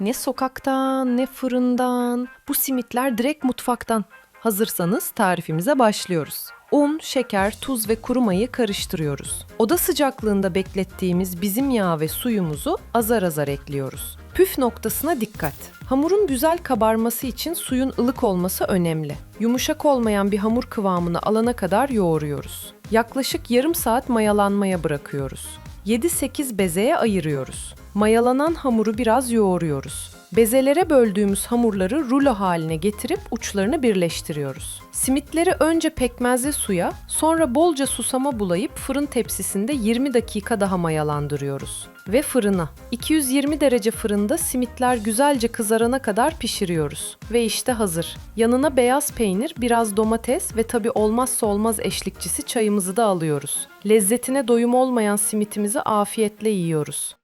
Ne sokaktan ne fırından. Bu simitler direkt mutfaktan. Hazırsanız tarifimize başlıyoruz. Un, şeker, tuz ve kuru mayayı karıştırıyoruz. Oda sıcaklığında beklettiğimiz bizim yağ ve suyumuzu azar azar ekliyoruz. Püf noktasına dikkat. Hamurun güzel kabarması için suyun ılık olması önemli. Yumuşak olmayan bir hamur kıvamını alana kadar yoğuruyoruz. Yaklaşık yarım saat mayalanmaya bırakıyoruz. 7-8 bezeye ayırıyoruz. Mayalanan hamuru biraz yoğuruyoruz. Bezelere böldüğümüz hamurları rulo haline getirip uçlarını birleştiriyoruz. Simitleri önce pekmezli suya, sonra bolca susama bulayıp fırın tepsisinde 20 dakika daha mayalandırıyoruz. Ve fırına. 220 derece fırında simitler güzelce kızarana kadar pişiriyoruz. Ve işte hazır. Yanına beyaz peynir, biraz domates ve tabi olmazsa olmaz eşlikçisi çayımızı da alıyoruz. Lezzetine doyum olmayan simitimizi afiyetle yiyoruz.